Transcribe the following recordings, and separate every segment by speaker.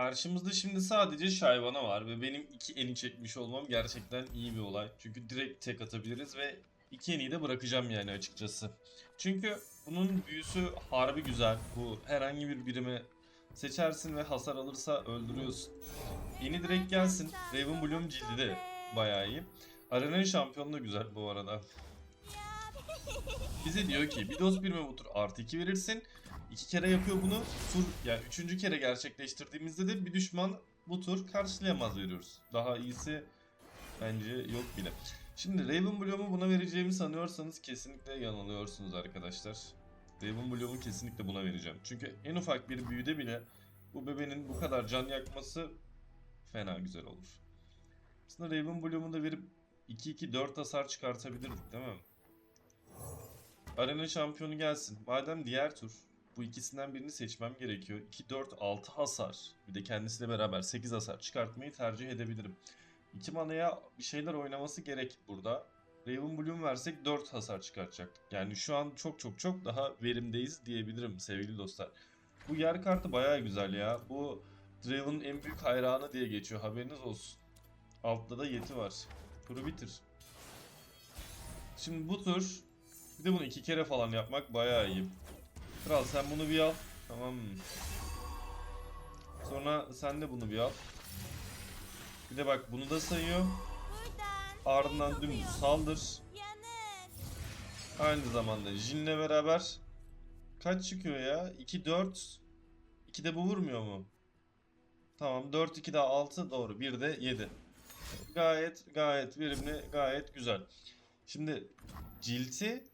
Speaker 1: Karşımızda şimdi sadece Şayvana var ve benim iki eni çekmiş olmam gerçekten iyi bir olay. Çünkü direkt tek atabiliriz ve iki eniyi de bırakacağım yani açıkçası. Çünkü bunun büyüsü harbi güzel. Bu herhangi bir birimi seçersin ve hasar alırsa öldürüyorsun. Eni direkt gelsin. Raven Bloom cildi de bayağı iyi. Arena'nın şampiyonu da güzel bu arada. Bize diyor ki bir dost birime bu tur artı 2 verirsin. İki kere yapıyor bunu. Tur yani üçüncü kere gerçekleştirdiğimizde de bir düşman bu tur karşılayamaz veriyoruz. Daha iyisi bence yok bile. Şimdi Raven Bloom'u buna vereceğimi sanıyorsanız kesinlikle yanılıyorsunuz arkadaşlar. Raven Bloom'u kesinlikle buna vereceğim. Çünkü en ufak bir büyüde bile bu bebenin bu kadar can yakması fena güzel olur. Aslında Raven Bloom'u da verip 2-2-4 hasar çıkartabilirdik değil mi? Arena şampiyonu gelsin. Madem diğer tur bu ikisinden birini seçmem gerekiyor. 2, 4, 6 hasar. Bir de kendisiyle beraber 8 hasar çıkartmayı tercih edebilirim. 2 manaya bir şeyler oynaması gerek burada. Raven Bloom versek 4 hasar çıkartacaktık. Yani şu an çok çok çok daha verimdeyiz diyebilirim sevgili dostlar. Bu yer kartı bayağı güzel ya. Bu Draven'ın en büyük hayranı diye geçiyor haberiniz olsun. Altta da Yeti var. Turu bitir. Şimdi bu tur bir de bunu iki kere falan yapmak bayağı iyi. Kral sen bunu bir al. Tamam mı? Sonra sen de bunu bir al. Bir de bak bunu da sayıyor. Ardından dümdüz saldır. Aynı zamanda Jin'le beraber kaç çıkıyor ya? 2 4 2 de bu vurmuyor mu? Tamam 4 2 daha 6 doğru. 1 de 7. Gayet gayet verimli, gayet güzel. Şimdi cilti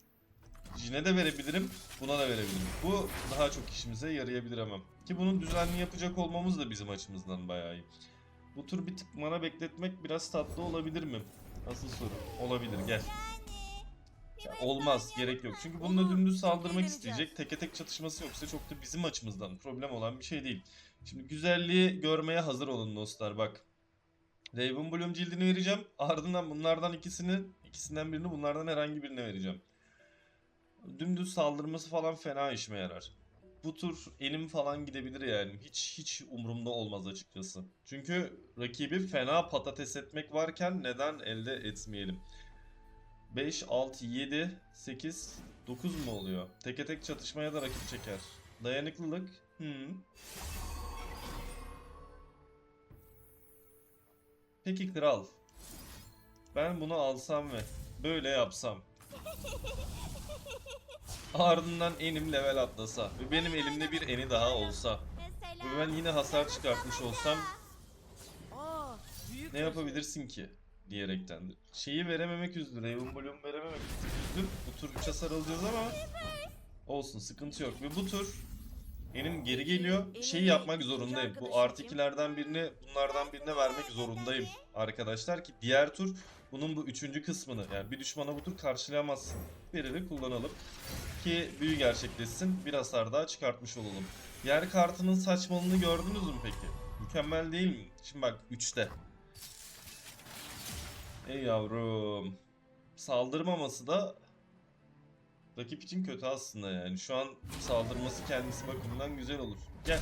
Speaker 1: Jin'e de verebilirim, buna da verebilirim. Bu daha çok işimize yarayabilir ama. Ki bunun düzenli yapacak olmamız da bizim açımızdan bayağı iyi. Bu tur bir tık mana bekletmek biraz tatlı olabilir mi? Asıl soru. Olabilir gel. Ya olmaz gerek yok. Çünkü bununla dümdüz saldırmak isteyecek. Teke tek çatışması yoksa çok da bizim açımızdan problem olan bir şey değil. Şimdi güzelliği görmeye hazır olun dostlar bak. Raven Bloom cildini vereceğim. Ardından bunlardan ikisini, ikisinden birini bunlardan herhangi birine vereceğim. Dümdüz saldırması falan fena işime yarar. Bu tur elim falan gidebilir yani. Hiç hiç umurumda olmaz açıkçası. Çünkü rakibi fena patates etmek varken neden elde etmeyelim? 5, 6, 7, 8, 9 mu oluyor? Teke tek çatışmaya da rakip çeker. Dayanıklılık. Hmm. Peki kral. Ben bunu alsam ve böyle yapsam. Ardından enim level atlasa ve benim elimde bir eni daha olsa ve ben yine hasar çıkartmış olsam ne yapabilirsin ki? diyerekten. Şeyi verememek üzdü. Raven Bloom verememek üzdü. Bu tur 3 hasar alacağız ama olsun sıkıntı yok. Ve bu tur benim geri geliyor. Şeyi yapmak zorundayım. Bu artı ikilerden birini bunlardan birine vermek zorundayım arkadaşlar ki diğer tur bunun bu üçüncü kısmını yani bir düşmana bu tur karşılayamazsın. Verili kullanalım ki büyü gerçekleşsin. Bir hasar daha çıkartmış olalım. Yer kartının saçmalığını gördünüz mü peki? Mükemmel değil mi? Şimdi bak 3'te. Ey yavrum. Saldırmaması da rakip için kötü aslında yani. Şu an saldırması kendisi bakımından güzel olur. Gel.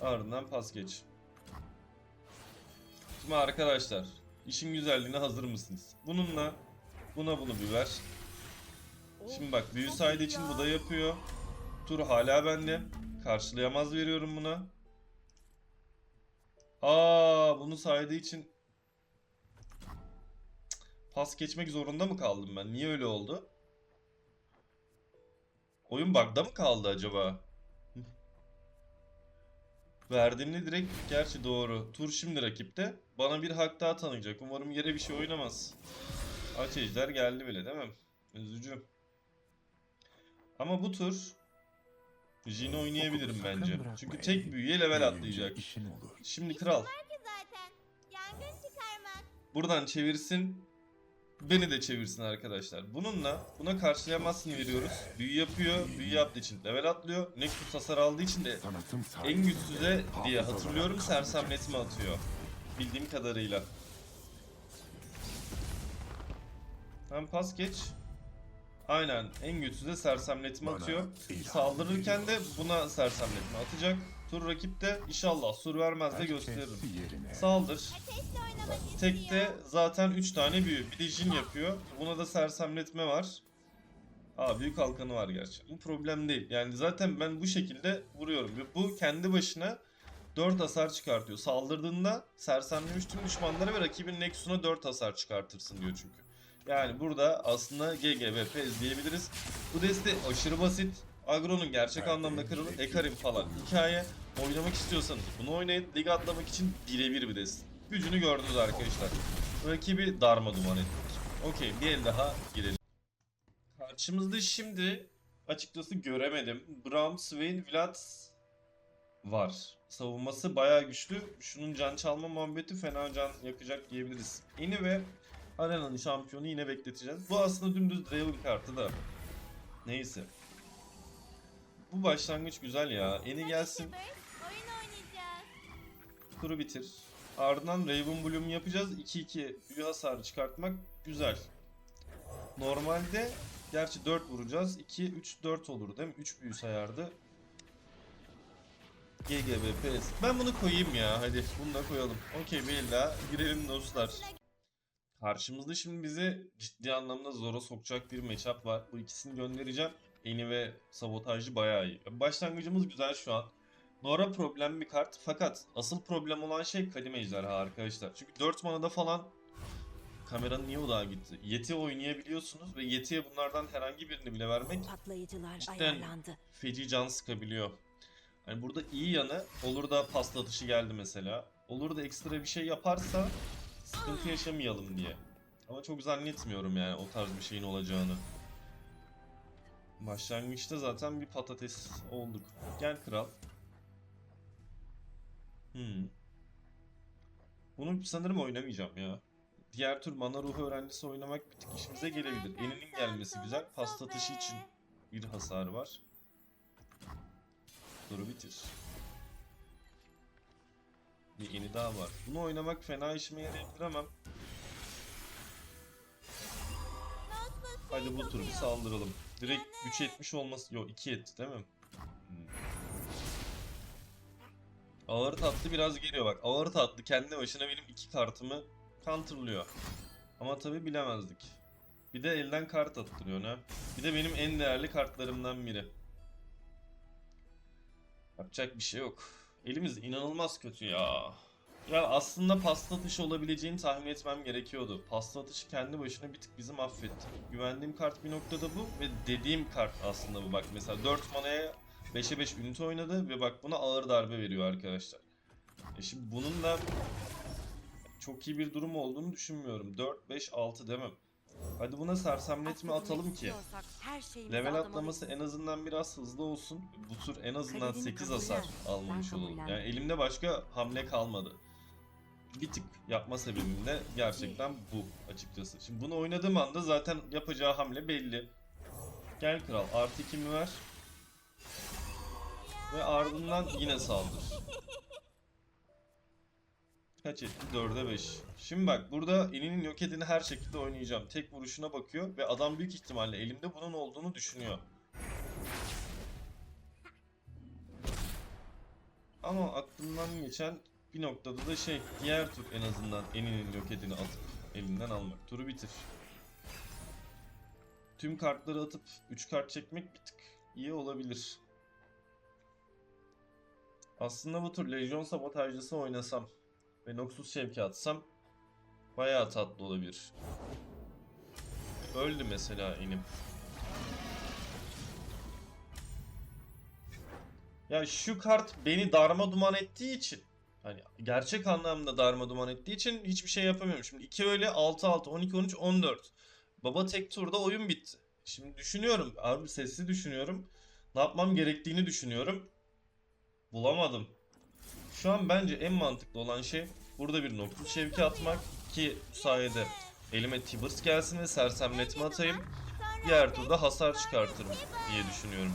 Speaker 1: Ardından pas geç. Şimdi arkadaşlar işin güzelliğine hazır mısınız? Bununla buna bunu bir ver. Şimdi bak büyü saydı için bu da yapıyor. Tur hala bende. Karşılayamaz veriyorum buna. Aa bunu saydığı için Pas geçmek zorunda mı kaldım ben? Niye öyle oldu? Oyun bug'da mı kaldı acaba? Verdiğimde direkt gerçi doğru. Tur şimdi rakipte. Bana bir hak daha tanıyacak. Umarım yere bir şey oynamaz. Aç ejder geldi bile değil mi? Üzücü. Ama bu tur Jin oynayabilirim
Speaker 2: Sakın
Speaker 1: bence. Çünkü tek büyüye level
Speaker 2: Büyüyünce
Speaker 1: atlayacak.
Speaker 2: işin olur.
Speaker 1: Şimdi kral.
Speaker 3: ki zaten. Yangın çıkarmak.
Speaker 1: Buradan çevirsin. Beni de çevirsin arkadaşlar. Bununla buna karşılayamazsın veriyoruz. Büyü yapıyor. Büyü yaptığı için level atlıyor. Nexus hasar aldığı için de
Speaker 2: Sanatım
Speaker 1: en
Speaker 2: sayesinde
Speaker 1: güçsüze diye hatırlıyorum
Speaker 2: kalacak.
Speaker 1: sersemletme atıyor. Bildiğim kadarıyla. Hem pas geç. Aynen en güçsüze sersemletme atıyor. Saldırırken de buna sersemletme atacak. Tur rakipte inşallah sur vermez de gösteririm. Saldır. Tekte zaten 3 tane büyü. Bir de jin yapıyor. Buna da sersemletme var. Aa büyük halkanı var gerçi. Bu problem değil. Yani zaten ben bu şekilde vuruyorum. Ve bu kendi başına 4 hasar çıkartıyor. Saldırdığında sersemlemiş tüm düşmanlara ve rakibin Nexus'una 4 hasar çıkartırsın diyor çünkü. Yani burada aslında GGVP izleyebiliriz. Bu deste aşırı basit. Agro'nun gerçek anlamda kralı Ekarim falan hikaye. Oynamak istiyorsanız bunu oynayın. Lig atlamak için birebir bir deste. Gücünü gördünüz arkadaşlar. Rakibi darma duman ettik. Okey bir el daha girelim. Karşımızda şimdi açıkçası göremedim. Braum, Swain, Vlad var. Savunması bayağı güçlü. Şunun can çalma muhabbeti fena can yakacak diyebiliriz. Ve Arena'nın şampiyonu yine bekleteceğiz. Bu aslında dümdüz Draven kartı da. Neyse. Bu başlangıç güzel ya. Eni gelsin. Turu bitir. Ardından Raven Bloom yapacağız. 2-2 büyü hasarı çıkartmak güzel. Normalde gerçi 4 vuracağız. 2 3 4 olur değil mi? 3 büyü sayardı. GGBPS. Ben bunu koyayım ya. Hadi bunu da koyalım. Okey daha girelim dostlar. Karşımızda şimdi bizi ciddi anlamda zora sokacak bir matchup var. Bu ikisini göndereceğim. Eni ve sabotajcı bayağı iyi. Başlangıcımız güzel şu an. Nora problem bir kart fakat asıl problem olan şey Kadim Ejderha arkadaşlar. Çünkü 4 manada falan kameranın niye odağa gitti? Yeti oynayabiliyorsunuz ve Yeti'ye bunlardan herhangi birini bile vermek Cidden.
Speaker 4: ayarlandı.
Speaker 1: feci can sıkabiliyor. Hani burada iyi yanı olur da pasta atışı geldi mesela. Olur da ekstra bir şey yaparsa sıkıntı yaşamayalım diye. Ama çok zannetmiyorum yani o tarz bir şeyin olacağını. Başlangıçta zaten bir patates olduk. Gel kral. Hmm. Bunu sanırım oynamayacağım ya. Diğer tür mana ruhu öğrencisi oynamak bir tık işimize gelebilir. Eninin gelmesi güzel. Pasta atışı için bir hasar var. Duru bitir. Bir eni daha var. Bunu oynamak fena işime yarayabilir ama hadi bu tur bir saldıralım. Direkt 3 etmiş olması... Yok 2 etti değil mi? Hmm. Ağır tatlı biraz geliyor bak. Ağır tatlı kendi başına benim iki kartımı counterlıyor. Ama tabi bilemezdik. Bir de elden kart attırıyor ne? Bir de benim en değerli kartlarımdan biri. Yapacak bir şey yok. Elimiz inanılmaz kötü ya. Ya aslında pasta atışı olabileceğini tahmin etmem gerekiyordu. Pasta atışı kendi başına bir tık bizi mahvetti. Güvendiğim kart bir noktada bu ve dediğim kart aslında bu. Bak mesela 4 manaya 5'e 5 ünite oynadı ve bak buna ağır darbe veriyor arkadaşlar. E şimdi bunun da çok iyi bir durum olduğunu düşünmüyorum. 4, 5, 6 demem. Hadi buna sersemletme atalım ki. Level atlaması en azından biraz hızlı olsun. Bu tur en azından
Speaker 4: Kalbini
Speaker 1: 8
Speaker 4: kabullen.
Speaker 1: hasar almamış olalım. Yani elimde başka hamle kalmadı. Bir tık yapma sebebim de gerçekten bu açıkçası. Şimdi bunu oynadığım anda zaten yapacağı hamle belli. Gel kral artı 2'mi ver. Ve ardından yine saldır. Kaç etti? 4'e 5. Şimdi bak burada Eni'nin yok edini her şekilde oynayacağım. Tek vuruşuna bakıyor ve adam büyük ihtimalle elimde bunun olduğunu düşünüyor. Ama aklımdan geçen bir noktada da şey diğer tur en azından Eni'nin yok edini atıp elinden almak. Turu bitir. Tüm kartları atıp 3 kart çekmek bir tık iyi olabilir. Aslında bu tur Lejyon Sabotajcısı oynasam ve Noxus Şevki atsam bayağı tatlı olabilir. Öldü mesela inim. Ya şu kart beni darma duman ettiği için hani gerçek anlamda darma duman ettiği için hiçbir şey yapamıyorum. Şimdi 2 öyle 6 6 12 13 14. Baba tek turda oyun bitti. Şimdi düşünüyorum abi sesli düşünüyorum. Ne yapmam gerektiğini düşünüyorum. Bulamadım. Şu an bence en mantıklı olan şey burada bir nokta şevki atmak ki sayede elime Tibbers gelsin ve sersemletme atayım. Diğer turda hasar çıkartırım diye düşünüyorum.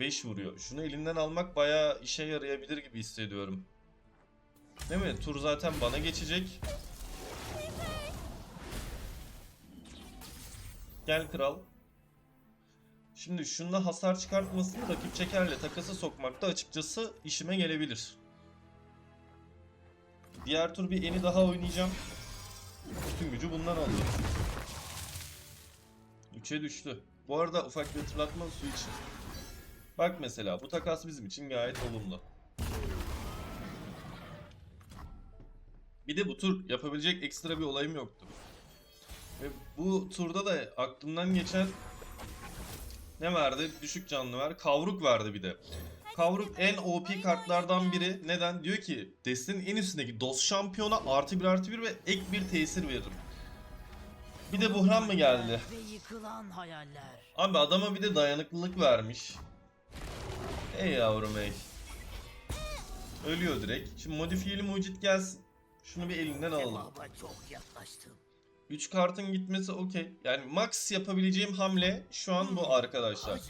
Speaker 1: 5 vuruyor. Şunu elinden almak bayağı işe yarayabilir gibi hissediyorum. Değil mi? Tur zaten bana geçecek. Gel kral. Şimdi şunda hasar çıkartmasını rakip çekerle takası sokmakta açıkçası işime gelebilir. Diğer tur bir eni daha oynayacağım. Bütün gücü bundan alıyor. 3'e düştü. Bu arada ufak bir hatırlatma su için. Bak mesela bu takas bizim için gayet olumlu. Bir de bu tur yapabilecek ekstra bir olayım yoktu. Ve bu turda da aklımdan geçen ne vardı? Düşük canlı var. Kavruk vardı bir de. Kavruk en OP kartlardan biri. Neden? Diyor ki destenin en üstündeki DOS şampiyona artı bir artı bir ve ek bir tesir veririm. Bir de buhran mı geldi? Abi adama bir de dayanıklılık vermiş. Ey yavrum ey. Ölüyor direkt. Şimdi modifiyeli mucit gelsin. Şunu bir elinden alalım.
Speaker 5: Cevaba çok yaklaştım.
Speaker 1: 3 kartın gitmesi okey. Yani max yapabileceğim hamle şu an bu arkadaşlar.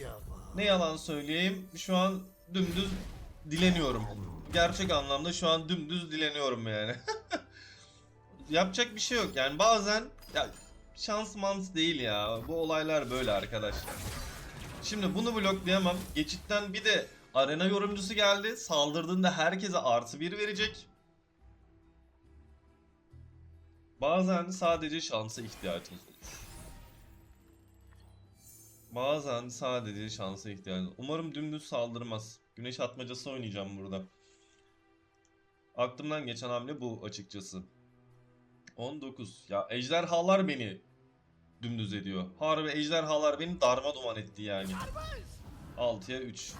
Speaker 1: Ne yalan söyleyeyim şu an dümdüz dileniyorum. Gerçek anlamda şu an dümdüz dileniyorum yani. Yapacak bir şey yok yani bazen ya şans mans değil ya. Bu olaylar böyle arkadaşlar. Şimdi bunu bloklayamam. Geçitten bir de arena yorumcusu geldi. Saldırdığında herkese artı bir verecek. Bazen sadece şansa ihtiyacınız olur. Bazen sadece şansa ihtiyacınız Umarım dümdüz saldırmaz. Güneş atmacası oynayacağım burada. Aklımdan geçen hamle bu açıkçası. 19. Ya ejderhalar beni dümdüz ediyor. Harbi ejderhalar beni darma duman etti yani. 6'ya 3.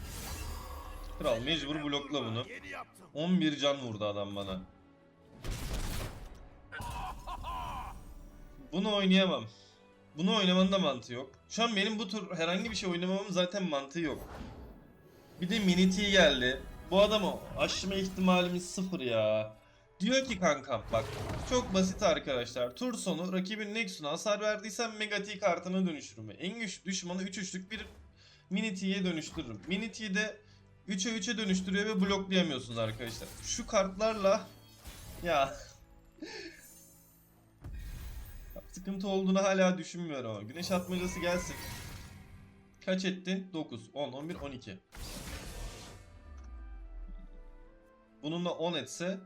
Speaker 1: Kral mecbur blokla bunu. 11 can vurdu adam bana. Bunu oynayamam. Bunu oynamanın da mantığı yok. Şu an benim bu tur herhangi bir şey oynamamın zaten mantığı yok. Bir de mini T geldi. Bu adamı aşma ihtimalimiz sıfır ya. Diyor ki kankam bak çok basit arkadaşlar. Tur sonu rakibin Nexus'una hasar verdiysen Mega T kartına dönüştürürüm. En güçlü düşmanı 3 üçlük bir mini T'ye dönüştürürüm. Mini T'de 3'e 3'e dönüştürüyor ve bloklayamıyorsunuz arkadaşlar. Şu kartlarla ya sıkıntı olduğunu hala düşünmüyorum ama. Güneş atmacası gelsin. Kaç etti? 9, 10, 11, 12. Bununla 10 etse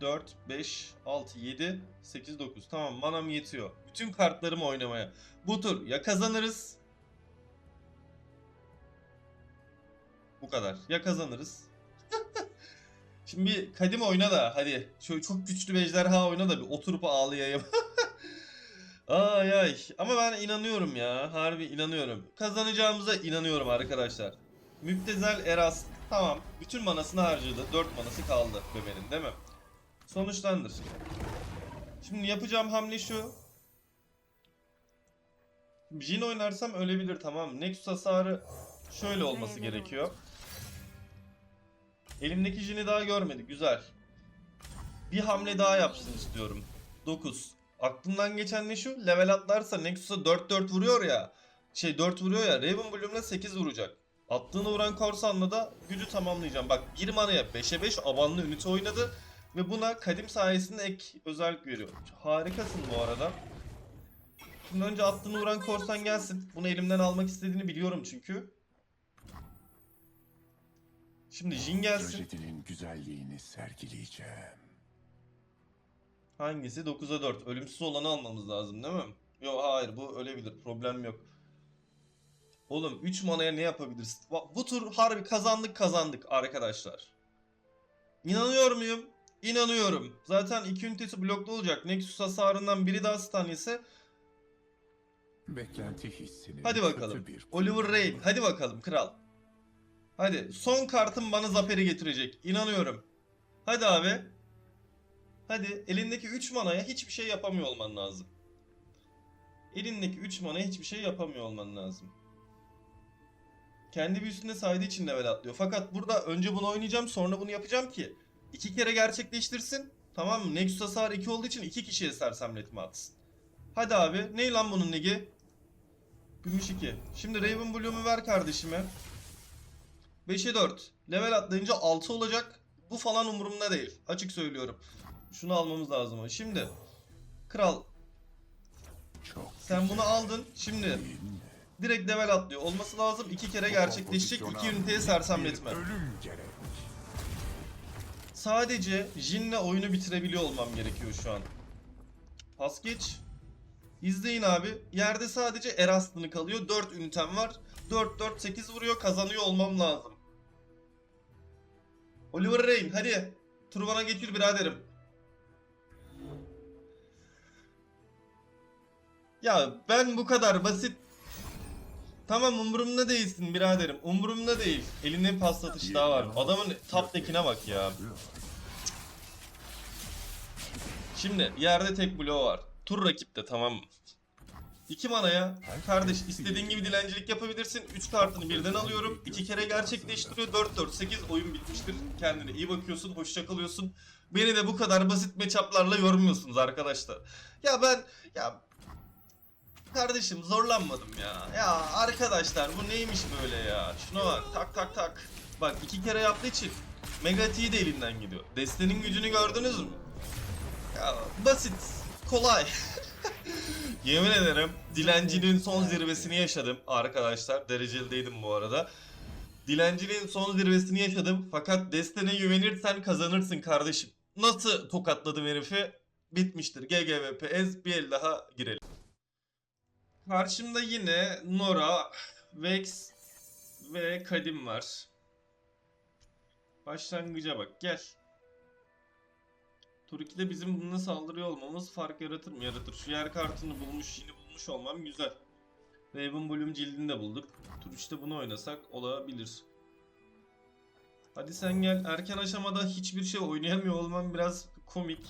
Speaker 1: 4, 5, 6, 7, 8, 9. Tamam manam yetiyor. Bütün kartlarımı oynamaya. Bu tur ya kazanırız. Bu kadar. Ya kazanırız. Şimdi bir kadim oyna da hadi. Şöyle çok güçlü bir ejderha oyna da bir oturup ağlayayım. ay ay. Ama ben inanıyorum ya. Harbi inanıyorum. Kazanacağımıza inanıyorum arkadaşlar. Müptezel Eras. Tamam. Bütün manasını harcadı. 4 manası kaldı bebenin değil mi? Sonuçlandır. Şimdi yapacağım hamle şu. Jin oynarsam ölebilir tamam? Nexus hasarı şöyle olması gerekiyor. Elimdeki Jin'i daha görmedi. Güzel. Bir hamle daha yapsın istiyorum. 9. Aklımdan geçen ne şu? Level atlarsa Nexus'a 4-4 vuruyor ya. Şey 4 vuruyor ya. Raven Bloom'la 8 vuracak. Attığını vuran Korsan'la da gücü tamamlayacağım. Bak 1 manaya 5'e 5 abanlı ünite oynadı. Ve buna kadim sayesinde ek özellik veriyor. Harikasın bu arada. Şimdi önce attığını vuran korsan gelsin. Bunu elimden almak istediğini biliyorum çünkü. Şimdi Jin gelsin.
Speaker 2: Güzelliğini sergileyeceğim.
Speaker 1: Hangisi? 9'a 4. Ölümsüz olanı almamız lazım değil mi? Yok hayır bu ölebilir. Problem yok. Oğlum 3 manaya ne yapabiliriz? Bu tur harbi kazandık kazandık arkadaşlar. İnanıyor muyum? İnanıyorum. Zaten iki ünitesi bloklu olacak. Nexus hasarından biri daha stun ise
Speaker 2: Beklenti hissinin
Speaker 1: Hadi bakalım. Oliver Reign. Hadi bakalım kral. Hadi son kartım bana zaferi getirecek. İnanıyorum. Hadi abi. Hadi elindeki 3 manaya hiçbir şey yapamıyor olman lazım. Elindeki 3 manaya hiçbir şey yapamıyor olman lazım. Kendi büyüsünde saydığı için level atlıyor. Fakat burada önce bunu oynayacağım sonra bunu yapacağım ki iki kere gerçekleştirsin. Tamam mı? Nexus hasarı 2 olduğu için iki kişiye sersemletme atsın. Hadi abi. Ne lan bunun ligi? Gümüş 2. Şimdi Raven Bloom'u ver kardeşime. 5'e 4. Level atlayınca 6 olacak. Bu falan umurumda değil. Açık söylüyorum. Şunu almamız lazım. Şimdi. Kral.
Speaker 2: Çok
Speaker 1: Sen bunu aldın. Şimdi direkt level atlıyor. Olması lazım. iki kere gerçekleşecek. iki üniteye sersemletme. Sadece Jin'le oyunu bitirebiliyor olmam gerekiyor şu an. Pas geç. İzleyin abi. Yerde sadece Erastı'nı kalıyor. 4 ünitem var. 4 4 8 vuruyor. Kazanıyor olmam lazım. Oliver Rain hadi. Turban'a getir biraderim. Ya ben bu kadar basit Tamam umurumda değilsin biraderim. Umurumda değil. Elinde pas atış daha var. Adamın top deck'ine bak ya. Şimdi yerde tek bloğu var. Tur rakipte tamam mı? 2 manaya kardeş istediğin gibi dilencilik yapabilirsin. 3 kartını birden alıyorum. 2 kere gerçekleştiriyor. 4 4 8 oyun bitmiştir. Kendine iyi bakıyorsun, hoşça kalıyorsun. Beni de bu kadar basit matchup'larla yormuyorsunuz arkadaşlar. Ya ben ya Kardeşim zorlanmadım ya. Ya arkadaşlar bu neymiş böyle ya? Şuna bak tak tak tak. Bak iki kere yaptığı için Mega T de elinden gidiyor. Destenin gücünü gördünüz mü? Ya basit, kolay. Yemin ederim dilenciliğin son zirvesini yaşadım arkadaşlar. Derecelideydim bu arada. Dilenciliğin son zirvesini yaşadım. Fakat destene güvenirsen kazanırsın kardeşim. Nasıl tokatladım herifi? Bitmiştir. GGVP ez bir el daha girelim. Karşımda yine Nora, Vex ve Kadim var. Başlangıca bak gel. Tur 2'de bizim bununla saldırıyor olmamız fark yaratır mı? Yaratır. Şu yer kartını bulmuş, yeni bulmuş olmam güzel. Raven Bloom cildini de bulduk. Tur 3'te bunu oynasak olabilir. Hadi sen gel. Erken aşamada hiçbir şey oynayamıyor olmam biraz komik.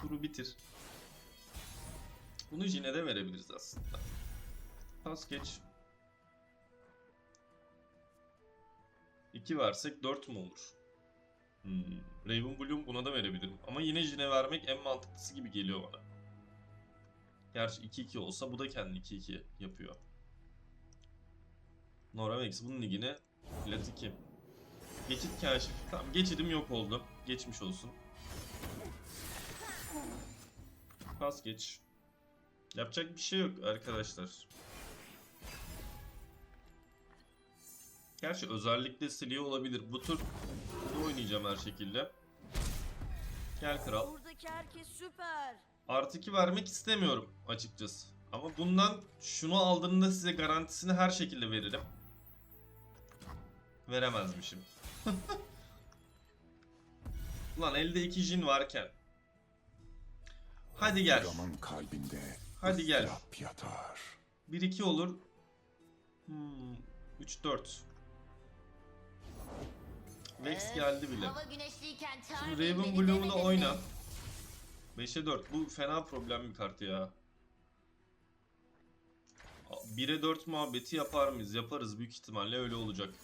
Speaker 1: Turu bitir. Bunu Jin'e de verebiliriz aslında. Pas geç. 2 versek 4 mü olur? Hmm. Raven Bloom buna da verebilirim. Ama yine Jin'e vermek en mantıklısı gibi geliyor bana. Gerçi 2-2 olsa bu da kendi 2-2 yapıyor. Nora Vex bunun ligine Plat 2. Geçit kaşif. Tamam geçidim yok oldu. Geçmiş olsun. Pas geç. Yapacak bir şey yok arkadaşlar. Gerçi özellikle siliyor olabilir. Bu bunu oynayacağım her şekilde. Gel kral.
Speaker 3: Buradaki herkes süper.
Speaker 1: Artı 2 vermek istemiyorum açıkçası. Ama bundan şunu aldığımda size garantisini her şekilde veririm. Veremezmişim. Ulan elde iki jin varken. Hadi gel.
Speaker 2: Adamın kalbinde
Speaker 1: Hadi gel.
Speaker 2: yatar.
Speaker 1: 1-2 olur. Hmm, 3-4. Vex geldi bile.
Speaker 3: Hava güneşliyken
Speaker 1: Şimdi Raven Bloom'u da oyna. 5'e 4. Bu fena problem bir kart ya. 1'e 4 muhabbeti yapar mıyız? Yaparız büyük ihtimalle öyle olacak.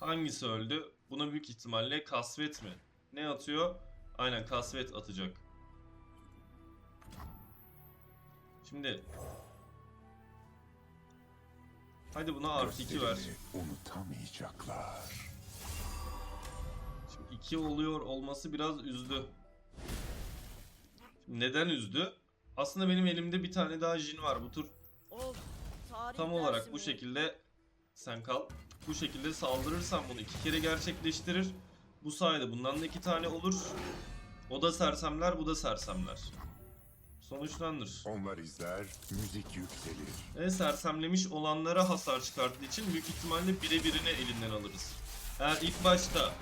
Speaker 1: Hangisi öldü? Buna büyük ihtimalle kasvet mi? Ne atıyor? Aynen kasvet atacak. Şimdi Hadi buna artı 2 ver.
Speaker 2: Unutamayacaklar.
Speaker 1: Şimdi 2 oluyor olması biraz üzdü. Neden üzdü? Aslında benim elimde bir tane daha jin var bu tur.
Speaker 5: Of.
Speaker 1: Tam olarak bu
Speaker 5: mi?
Speaker 1: şekilde sen kal. Bu şekilde saldırırsam bunu iki kere gerçekleştirir. Bu sayede bundan da iki tane olur. O da sersemler, bu da sersemler. Sonuçlanır.
Speaker 2: Onlar izler, müzik yükselir.
Speaker 1: Ve sersemlemiş olanlara hasar çıkarttığı için büyük ihtimalle birebirini elinden alırız. Eğer ilk başta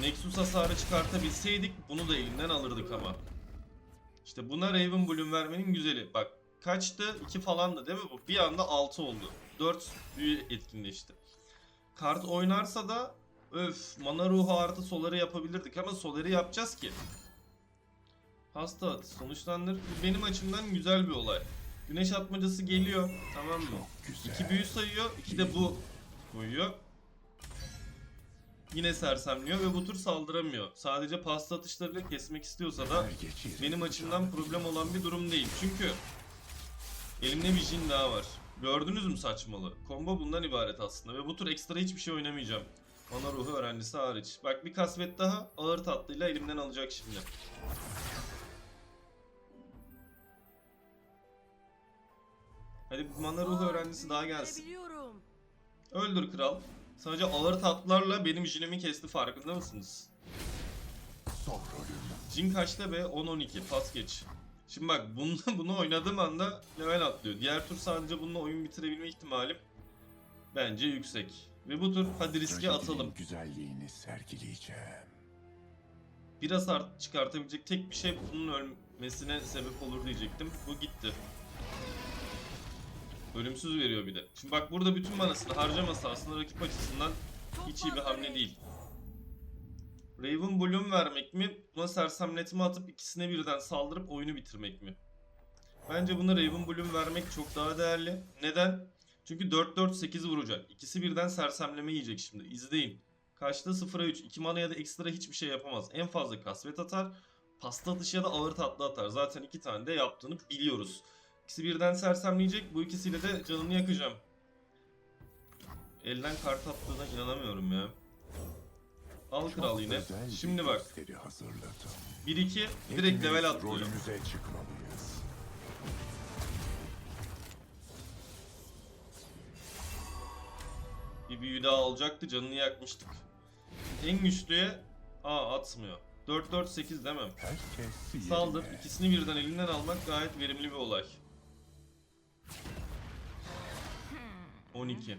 Speaker 1: Nexus hasarı çıkartabilseydik bunu da elinden alırdık ama. İşte buna Raven Bloom vermenin güzeli. Bak kaçtı? 2 falandı değil mi bu? Bir anda 6 oldu. 4 büyü etkinleşti. Kart oynarsa da öf mana ruhu artı soları yapabilirdik ama soları yapacağız ki. Hasta at, sonuçlandır. Benim açımdan güzel bir olay. Güneş atmacası geliyor. Tamam mı?
Speaker 2: Çok güzel.
Speaker 1: İki büyü sayıyor, iki de bu koyuyor. Yine sersemliyor ve bu tur saldıramıyor. Sadece pasta atışlarıyla kesmek istiyorsa da benim açımdan problem olan bir durum değil. Çünkü elimde bir jin daha var. Gördünüz mü saçmalığı? Combo bundan ibaret aslında ve bu tur ekstra hiçbir şey oynamayacağım. Ana ruhu öğrencisi hariç. Bak bir kasvet daha ağır tatlıyla elimden alacak şimdi. Hadi mana ruhu öğrencisi daha gelsin. Öldür kral. Sadece ağır tatlarla benim jinimi kesti farkında mısınız? Jin kaçta be? 10-12. Pas geç. Şimdi bak bunu, bunu oynadığım anda level atlıyor. Diğer tur sadece bununla oyun bitirebilme ihtimalim bence yüksek. Ve bu tur hadi riske atalım.
Speaker 2: güzelliğini sergileyeceğim.
Speaker 1: Biraz art çıkartabilecek tek bir şey bunun ölmesine sebep olur diyecektim. Bu gitti. Ölümsüz veriyor bir de. Şimdi bak burada bütün manasını harcaması aslında rakip açısından hiç iyi bir hamle değil. Raven Bloom vermek mi? Buna sersemletme atıp ikisine birden saldırıp oyunu bitirmek mi? Bence buna Raven Bloom vermek çok daha değerli. Neden? Çünkü 4-4-8 vuracak. İkisi birden sersemleme yiyecek şimdi. İzleyin. Kaçta 0'a 3. 2 mana ya da ekstra hiçbir şey yapamaz. En fazla kasvet atar. Pasta atışı ya da ağır tatlı atar. Zaten iki tane de yaptığını biliyoruz. İkisi birden sersemleyecek. Bu ikisiyle de canını yakacağım. Elden kart attığına inanamıyorum ya. Al kral yine. Şimdi bak.
Speaker 2: gösteri hazırladım.
Speaker 1: 1-2 direkt level atlıyor. Bir büyü daha olacaktı canını yakmıştık. En güçlüye aa atmıyor. 4-4-8 demem. Saldır. İkisini birden elinden almak gayet verimli bir olay. 12.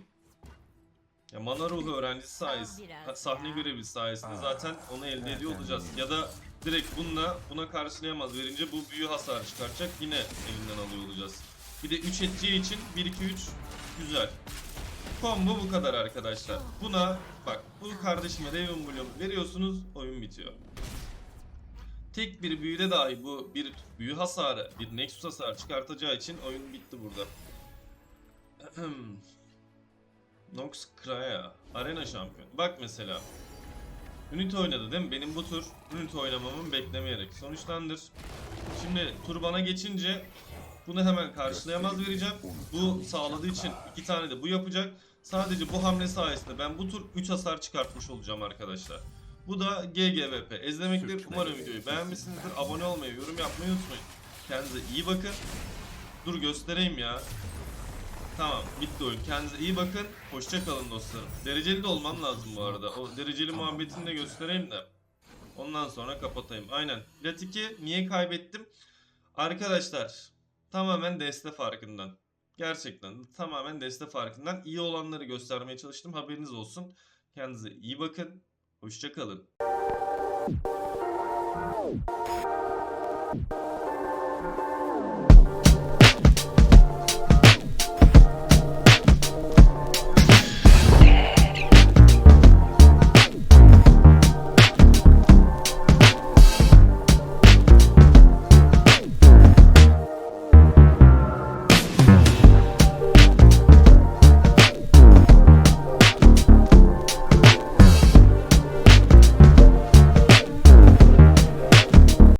Speaker 1: Ya mana ruhu öğrencisi sayesinde, sahne
Speaker 3: ya.
Speaker 1: görevi sayesinde
Speaker 2: Aa,
Speaker 1: zaten onu elde ediyor olacağız. Ya da direkt bununla buna karşılayamaz verince bu büyü hasar çıkartacak yine elinden alıyor olacağız. Bir de 3 edeceği için 1 2 3 güzel. Combo bu kadar arkadaşlar. Buna bak bu kardeşime Raven Bloom veriyorsunuz oyun bitiyor. Tek bir büyüde dahi bu bir büyü hasarı, bir Nexus hasarı çıkartacağı için oyun bitti burada. Nox Kraya, arena şampiyon. Bak mesela. Unity oynadı değil mi? Benim bu tur Unity oynamamın beklemeyerek sonuçlandır. Şimdi tur bana geçince bunu hemen karşılayamaz vereceğim. Bu sağladığı için iki tane de bu yapacak. Sadece bu hamle sayesinde ben bu tur 3 hasar çıkartmış olacağım arkadaşlar. Bu da GGVP. Ezlemektir. Umarım videoyu beğenmişsinizdir. Abone olmayı, yorum yapmayı unutmayın. Kendinize iyi bakın. Dur göstereyim ya. Tamam bitti oyun. Kendinize iyi bakın. Hoşça kalın dostlarım. Dereceli de olmam lazım bu arada. O dereceli muhabbetini de göstereyim de. Ondan sonra kapatayım. Aynen. Plat 2 niye kaybettim? Arkadaşlar tamamen deste farkından. Gerçekten tamamen deste farkından iyi olanları göstermeye çalıştım. Haberiniz olsun. Kendinize iyi bakın. Hoşça kalın.